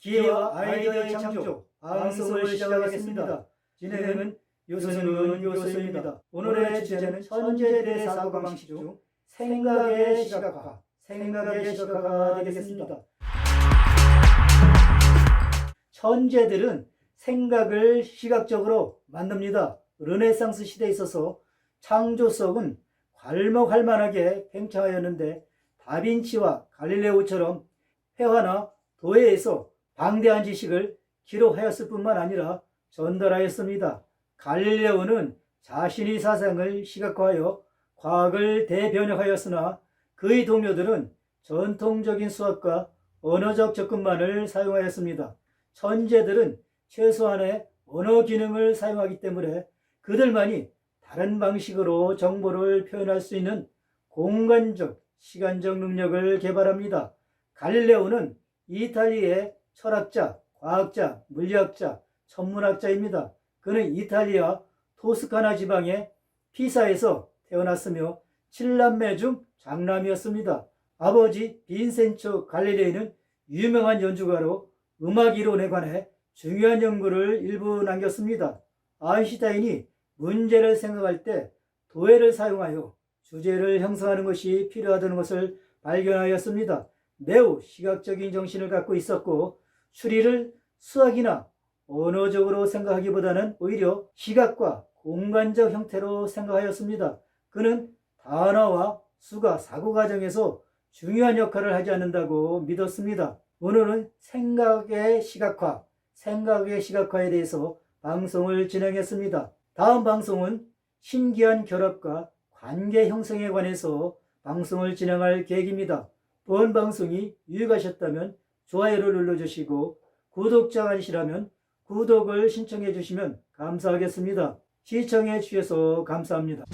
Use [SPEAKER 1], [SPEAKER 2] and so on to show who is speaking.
[SPEAKER 1] 기회와 아이디어의 창조 방송을 시작하겠습니다. 진행은 유선윤 교수입니다. 오늘의 주제는 천재들의 사고방식 중 생각의 시각화, 생각의 시각화가 되겠습니다. 천재들은 생각을 시각적으로 만듭니다. 르네상스 시대에 있어서 창조성은 괄목할 만하게 팽창하였는데 다빈치와 갈릴레오처럼 회화나 도회에서 방대한 지식을 기록하였을 뿐만 아니라 전달하였습니다. 갈릴레오는 자신의 사상을 시각화하여 과학을 대변혁하였으나 그의 동료들은 전통적인 수학과 언어적 접근만을 사용하였습니다. 천재들은 최소한의 언어 기능을 사용하기 때문에 그들만이 다른 방식으로 정보를 표현할 수 있는 공간적, 시간적 능력을 개발합니다. 갈릴레오는 이탈리아의 철학자, 과학자, 물리학자, 천문학자입니다. 그는 이탈리아 토스카나 지방의 피사에서 태어났으며 7남매 중 장남이었습니다. 아버지 빈센초 갈릴레이는 유명한 연주가로 음악 이론에 관해 중요한 연구를 일부 남겼습니다. 아인슈타인이 문제를 생각할 때 도해를 사용하여 주제를 형성하는 것이 필요하다는 것을 발견하였습니다. 매우 시각적인 정신을 갖고 있었고 추리를 수학이나 언어적으로 생각하기보다는 오히려 시각과 공간적 형태로 생각하였습니다. 그는 단어와 수가 사고 과정에서 중요한 역할을 하지 않는다고 믿었습니다. 오늘은 생각의 시각화, 생각의 시각화에 대해서 방송을 진행했습니다. 다음 방송은 신기한 결합과 관계 형성에 관해서 방송을 진행할 계획입니다. 본 방송이 유익하셨다면 좋아요를 눌러주시고 구독자가 아니시라면 구독을 신청해 주시면 감사하겠습니다. 시청해 주셔서 감사합니다.